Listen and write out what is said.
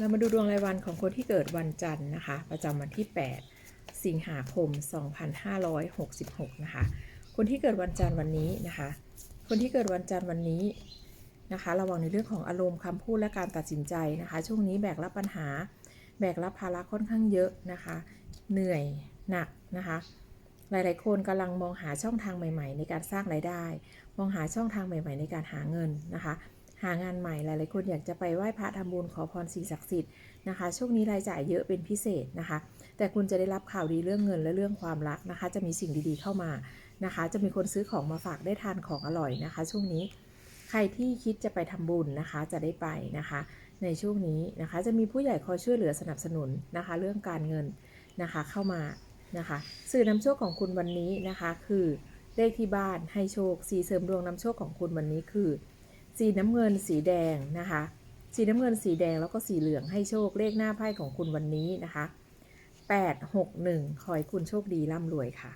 เรามาดูดวงรายวันของคนที่เกิดวันจันทร์นะคะ ประจำวันที่ 8 สิงหาคม 2566 นะคะ คนที่เกิดวันจันทร์วันนี้นะคะ คนที่เกิดวันจันทร์วันนี้นะคะ ระวังในเรื่องของอารมณ์คำพูดและการตัดสินใจนะคะ ช่วงนี้แบกรับปัญหา แบกรับภาระค่อนข้างเยอะนะคะ เหนื่อยหนักนะคะ หลาย ๆ คนกำลังมองหาช่องทางใหม่ ๆ ในการสร้างรายได้ มองหาช่องทางใหม่ ๆ ในการหาเงินนะคะ หางานใหม่หลายๆคนอยากจะไปไหว้พระทำบุญขอพรสิ่งศักดิ์สิทธิ์นะคะ ช่วงนี้รายจ่ายเยอะเป็นพิเศษนะคะ แต่คุณจะได้รับข่าวดีเรื่องเงินและเรื่องความรักนะคะ จะมีสิ่งดีๆเข้ามานะคะ จะมีคนซื้อของมาฝากได้ทานของอร่อยนะคะ ช่วงนี้ใครที่คิดจะไปทำบุญนะคะจะได้ไปนะคะ ในช่วงนี้นะคะจะมีผู้ใหญ่คอยช่วยเหลือสนับสนุนนะคะ เรื่องการเงินนะคะเข้ามานะคะ สื่อนำโชคของคุณวันนี้นะคะ คือเลขที่บ้านให้โชคสีเสริมดวงนำโชคของคุณวันนี้คือ สีน้ำเงินสีแดงนะคะ สีน้ำเงินสีแดงแล้วก็สีเหลืองให้โชคเลขหน้าไพ่ของคุณวันนี้นะคะ 861 ขอให้คุณโชคดีร่ำรวยค่ะ